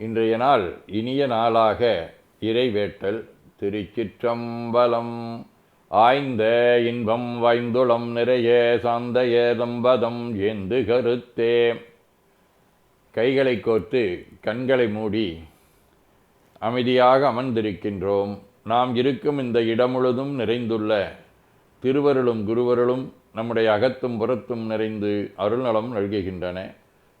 இன்றைய நாள் இனிய நாளாக இறைவேட்டல் திருச்சிற்றம்பலம். ஆய்ந்த இன்பம் வாய்ந்துளம் நிறைய சாந்த ஏதம்பதம் என்று கருத்தே. கைகளை கோர்த்து கண்களை மூடி அமைதியாக அமர்ந்திருக்கின்றோம். நாம் இருக்கும் இந்த இடம் முழுதும் நிறைந்துள்ள திருவருளும் குருவருளும் நம்முடைய அகத்தும் புறத்தும் நிறைந்து அருள்நலம் நல்குகின்றன.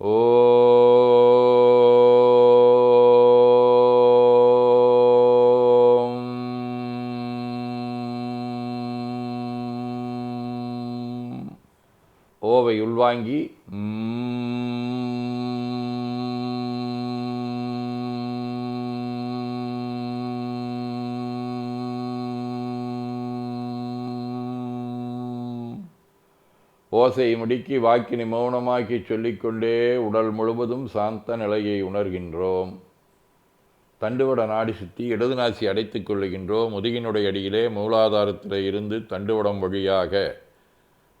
ஓவை உள்வாங்கி ஓசை முடுக்கி வாக்கினை மௌனமாக்கி சொல்லிக்கொண்டே உடல் முழுவதும் சாந்த நிலையை உணர்கின்றோம். தண்டுவட நாடி சுற்றி இடது நாசி அடைத்துக் கொள்ளுகின்றோம். முதுகினுடைய அடியிலே மூலாதாரத்தில் இருந்து தண்டுவடம் வழியாக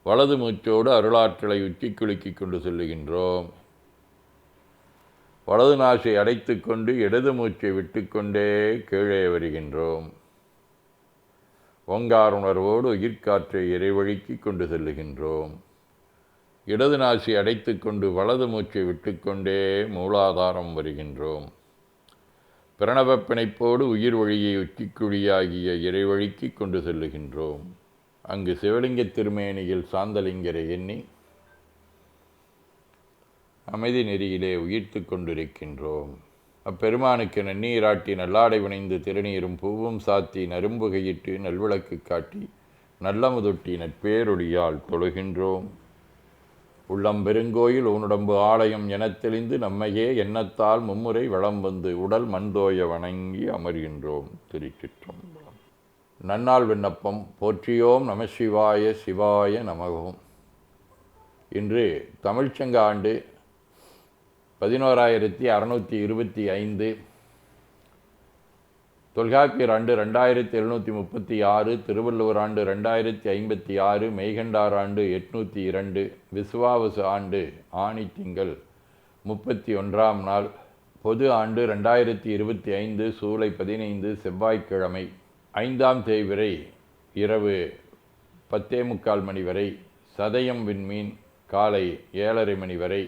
வலது மூச்சோடு அருளாற்றலை உச்சி குலுக்கி கொண்டு செல்லுகின்றோம். வலது நாசை அடைத்துக்கொண்டு இடது மூச்சை விட்டுக்கொண்டே கீழே வருகின்றோம். ஓங்கார் உணர்வோடு உயிர்காற்றை இறைவழுக்கி கொண்டு செல்லுகின்றோம். இடது நாசி அடைத்துக்கொண்டு வலது மூச்சை விட்டுக்கொண்டே மூலாதாரம் வருகின்றோம். பிரணவப் பிணைப்போடு உயிர் வழியை உச்சிக்குழியாகிய இறைவழுக்கி கொண்டு செல்லுகின்றோம். அங்கு சிவலிங்க திருமேனியில் சாந்தலிங்கரை எண்ணி அமைதி நெறியிலே உயிர்த்து கொண்டிருக்கின்றோம். அப்பெருமானுக்கு நன்னீராட்டி நல்லாடை வினைந்து திருநீரும் பூவும் சாத்தி நரும்புகையிட்டு நல்விளக்கு காட்டி நல்லமுதொட்டி நட்பேரொழியால் தொழுகின்றோம். உள்ளம் பெருங்கோயில் உன்னுடம்பு ஆலயம் எனத் தெளிந்து நம்மையே எண்ணத்தால் மும்முறை வளம் வந்து உடல் மண்தோய வணங்கி அமர்கின்றோம். திருச்சிற்றம்பலம். நன்னாள் விண்ணப்பம் போற்றியோம் நம சிவாய சிவாய நமகோம் இன்று தமிழ்ச்சங்க ஆண்டு பதினோராயிரத்தி அறநூற்றி இருபத்தி ஐந்து தொல்காப்பியர் ஆண்டு ரெண்டாயிரத்தி எழுநூற்றி முப்பத்தி ஆறு திருவள்ளுவர் ஆண்டு ரெண்டாயிரத்தி ஐம்பத்தி ஆறு மெய்கண்டார் ஆண்டு எட்நூற்றி இரண்டு விசுவாவசு ஆண்டு ஆணி திங்கள் முப்பத்தி ஒன்றாம் நாள் பொது ஆண்டு ரெண்டாயிரத்தி இருபத்தி ஐந்து சூலை பதினைந்து செவ்வாய்க்கிழமை ஐந்தாம் தேய்விரை இரவு பத்தே முக்கால் மணி வரை சதயம் விண்மீன் காலை ஏழரை மணி வரை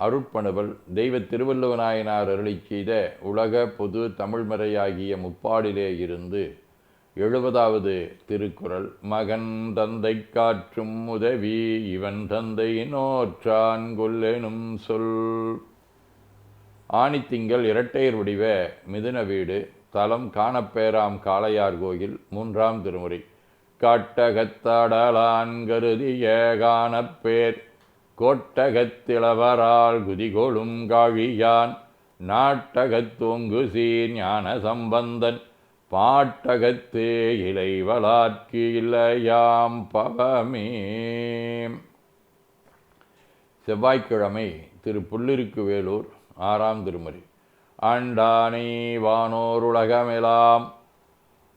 அருட்பணுவல் தெய்வ திருவள்ளுவநாயனார் அருளி செய்த உலக பொது தமிழ்மறையாகிய முப்பாடிலே இருந்து எழுபதாவது திருக்குறள் மகன் தந்தை காற்றும் உதவி இவன் தந்தை நோற்றான் கொல்லெனும் சொல். ஆணித்திங்கள் இரட்டையர் வடிவ மிதுன வீடு தலம் காணப்பேராம் காளையார் கோயில் மூன்றாம் திருமுறை. காட்டகத்தாடலான் கருதிய காணப்பேர். கோட்டகத்திளவரால் குதிகொழும் காழியான் நாட்டகத்தோங்கு சீர் ஞான சம்பந்தன் பாட்டகத்தே இலைவளார்க்கு இல்லையாம் பவமே. செவ்வாய்க்கிழமை திரு புல்லிருக்கு வேலூர் ஆறாம் திருமறை ஆண்டானே வானோருலகமெலாம் உலகமெலாம்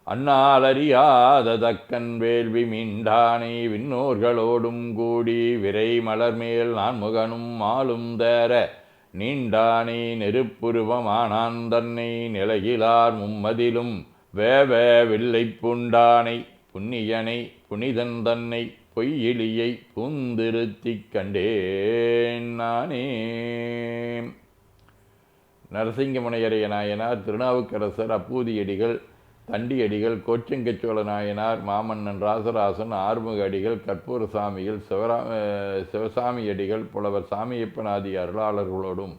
அண்ணாலறியாத தக்கன் வேள்வி மீண்டானை விண்ணோர்களோடும் கூடி விரை மலர்மேல் நான் முகனும் மாலும் தேர நீண்டானை நெருப்புருவமானான் தன்னை நிலையிலார் மும்மதிலும் வேவ வில்லை புண்டானை புண்ணியனை புனிதன் தன்னை பொய்யிலியை பூந்திருத்திக் கண்டேன் நானே. நரசிங்கமுனையரைய நாயனார் திருநாவுக்கரசர் அப்பூதியடிகள் தண்டியடிகள் கோச்செங்கச்சோழ நாயனார் மாமன்னன் ராசராசன் ஆறுமுக அடிகள் கற்பூர சாமிகள் சிவரா சிவசாமி அடிகள் புலவர் சாமியப்பனாதி அருளாளர்களோடும்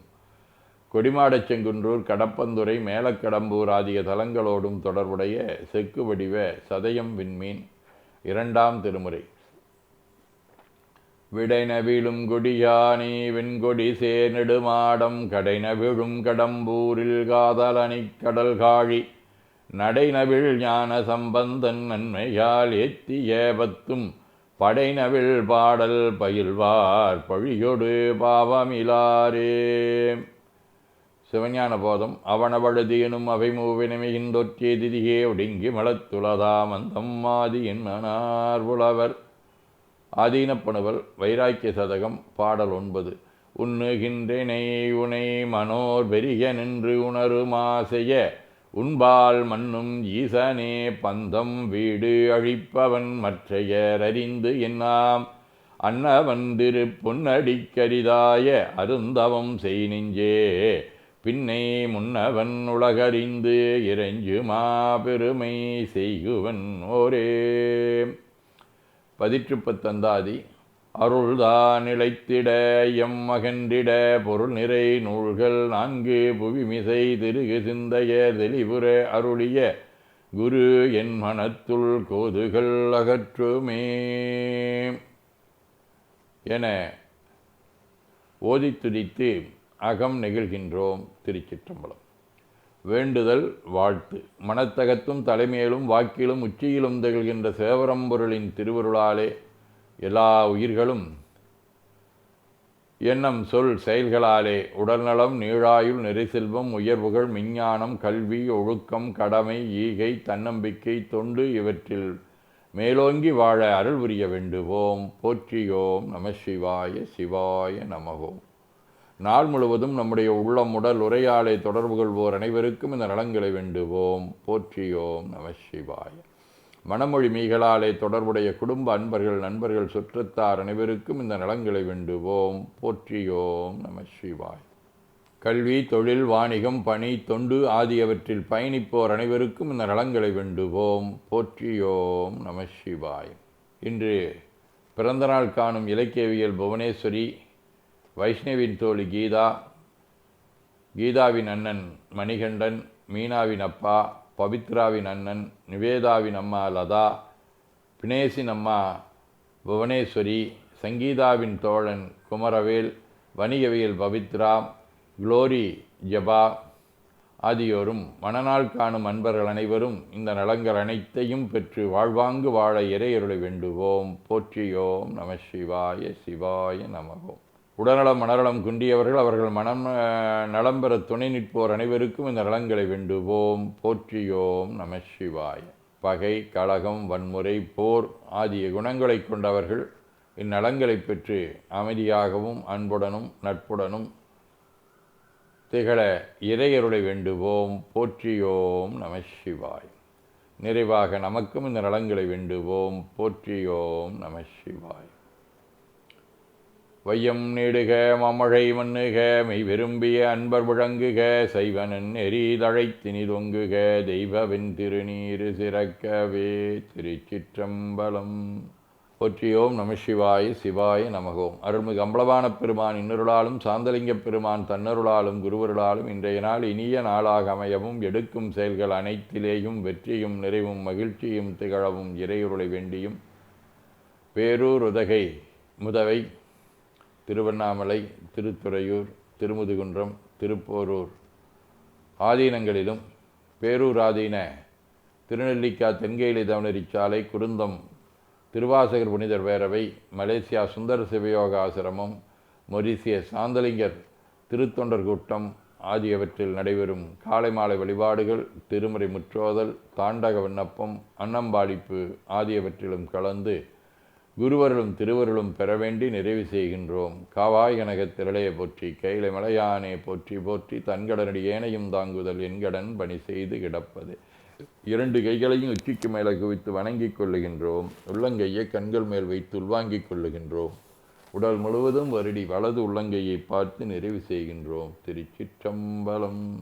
கொடிமாடச் செங்குன்றூர் கடப்பந்துறை மேலக்கடம்பூர் ஆகிய தலங்களோடும் தொடர்புடைய செக்கு வடிவ சதயம் விண்மீன் இரண்டாம் திருமுறை. விடைனவிழும் கொடியானே வெண்கொடி சேர் நெடுமாடம் கடைனவிழும் கடம்பூரில் காதலனிக் கடல் நடைநவில் ஞான சம்பந்தன் நன்மையால் ஏத்திய பத்தும் படைநவில் பாடல் பயில்வார் பழியொடு பாவமிலாரே. சிவஞான போதம் அவனவழுதியனும் அவை தொற்றிய திதியே ஒடுங்கி மலத்துளதாமந்தம் ஆதி என்னார் புலவர் ஆதீனப்பணுவல் வைராக்கிய சதகம் பாடல் ஒன்பது. உண்ணுகின்றனை உனை மனோர் பெரிய நின்று உணருமாசைய உண்பால் மண்ணும் ஈசனே பந்தம் வீடு அழிப்பவன் மற்றையர் அறிந்து என்னாம். அன்னவன் திரு பொன்னடிக்கரிதாய அருந்தவம் செய் நெஞ்சே பின்னை முன்னவன் உலகறிந்து இறைஞ்சு மாபெருமை செய்குவன் ஓரே. பதிற்றுப்பத்தந்தாதி அருள்தான் நிலைத்திட எம் மகன்றிட பொருள் நிறை நூல்கள் நான்கு புவிமிசை திருகு சிந்தைய தெளிவுற அருளிய குரு என் மனத்துள் கோதுகள் அகற்றுமே. என ஓதித்துதித்து அகம் நெகிழ்கின்றோம் திருச்சிற்றம்பலம். வேண்டுதல் வாழ்த்து. மனத்தகத்தும் தலைமையிலும் வாக்கிலும் உச்சியிலும் திகழ்கின்ற சேவரம்பொருளின் திருவருளாலே எல்லா உயிர்களும் எண்ணம் சொல் செயல்களாலே உடல்நலம் நீழாயுள் நெறிசெல்வம் உயர்வுகள் விஞ்ஞானம் கல்வி ஒழுக்கம் கடமை ஈகை தன்னம்பிக்கை தொண்டு இவற்றில் மேலோங்கி வாழ அருள் புரிய வேண்டுவோம். போற்றியோம் நம சிவாய சிவாய நமகோம் நாள் முழுவதும் நம்முடைய உள்ளம் உடல் உரையாடை தொடர்பு கொள்வோர் அனைவருக்கும் இந்த நலங்களை வேண்டுவோம். போற்றியோம் நம சிவாய. மணமொழி மீகளாலே தொடர்புடைய குடும்ப அன்பர்கள் நண்பர்கள் சுற்றத்தார் அனைவருக்கும் இந்த நலங்களை வேண்டுவோம். போற்றியோம் நம சிவாய். கல்வி தொழில் வாணிகம் பணி தொண்டு ஆகியவற்றில் பயணிப்போர் அனைவருக்கும் இந்த நலங்களை வேண்டுவோம். போற்றியோம் நம சிவாய். இன்று பிறந்தநாள் காணும் இலக்கியவியல் புவனேஸ்வரி வைஷ்ணவின் தோழி கீதா கீதாவின் அண்ணன் மணிகண்டன் மீனாவின் அப்பா பவித்ராவின் அண்ணன் நிவேதாவின் அம்மா லதா பினேசின் அம்மா புவனேஸ்வரி சங்கீதாவின் தோழன் குமரவேல் வணிகவியல் பவித்ரா குளோரி ஜபா ஆகியோரும் மனநாள் காணும் அன்பர்கள் அனைவரும் இந்த நலங்கள் அனைத்தையும் பெற்று வாழ்வாங்கு வாழ இறையருளை வேண்டுவோம். போற்றியோம். நம சிவாய சிவாய நமகோம் உடல்நலம் மனநலம் குன்றியவர்கள் அவர்கள் மனம் நலம் பெற துணை நிற்போர் அனைவருக்கும் இந்த நலங்களை வேண்டுவோம். போற்றியோம் நம சிவாய். பகை கழகம் வன்முறை போர் ஆகிய குணங்களை கொண்டவர்கள் இந்நலங்களை பெற்று அமைதியாகவும் அன்புடனும் நட்புடனும் திகழ இறையருளை வேண்டுவோம். போற்றியோம் நம சிவாய். நிறைவாக நமக்கும் இந்த நலங்களை வேண்டுவோம். போற்றியோம் நம சிவாய். வையம் நீடுக மமழை மண்ணுக மெய் விரும்பிய அன்பர் விளங்குக சைவனன் எரிதழைத்தினி தொங்குக தெய்வவின் திருநீரு சிறக்கவே திருச்சிற்றம்பலம். போற்றியோம் நம சிவாய சிவாய நமகோம் அருள்மிகு அம்பலவான பெருமான் இன்னொருளாலும் சாந்தலிங்க பெருமான் தன்னருளாலும் குருவருளாலும் இன்றைய நாள் இனிய நாளாக அமையவும் எடுக்கும் செயல்கள் அனைத்திலேயும் வெற்றியும் நிறைவும் மகிழ்ச்சியும் திகழவும் இறையுருளை வேண்டியும். பேரூர் உதகை முதவை திருவண்ணாமலை திருத்துறையூர் திருமுதுகுன்றம் திருப்போரூர் ஆதீனங்களிலும் பேரூராதீன திருநெல்லிக்கா தென்கேலி சாலை குருந்தம் திருவாசகர் புனிதர் பேரவை மலேசியா சுந்தர சிவயோக ஆசிரமம் மொரிசியஸ் சாந்தலிங்கர் திருத்தொண்டர் கூட்டம் ஆகியவற்றில் நடைபெறும் காலை மாலை வழிபாடுகள் திருமுறை முற்றோதல் தாண்டக விண்ணப்பம் அன்னம்பாளிப்பு ஆகியவற்றிலும் கலந்து குருவர்களும் திருவருளும் பெற வேண்டி நிறைவு செய்கின்றோம். காவாய் கனகத் திரளையை போற்றி கையில மலையானே போற்றி போற்றி தன்கடனடி ஏனையும் தாங்குதல் என்கடன் பணி செய்து கிடப்பது. இரண்டு கைகளையும் உச்சிக்கு மேலே குவித்து வணங்கிக் கொள்ளுகின்றோம். உள்ளங்கையை கண்கள் மேல் வைத்து உள்வாங்கிக் கொள்ளுகின்றோம். உடல் முழுவதும் வருடி வலது உள்ளங்கையை பார்த்து நிறைவு செய்கின்றோம். திருச்சிற்றம்பலம்.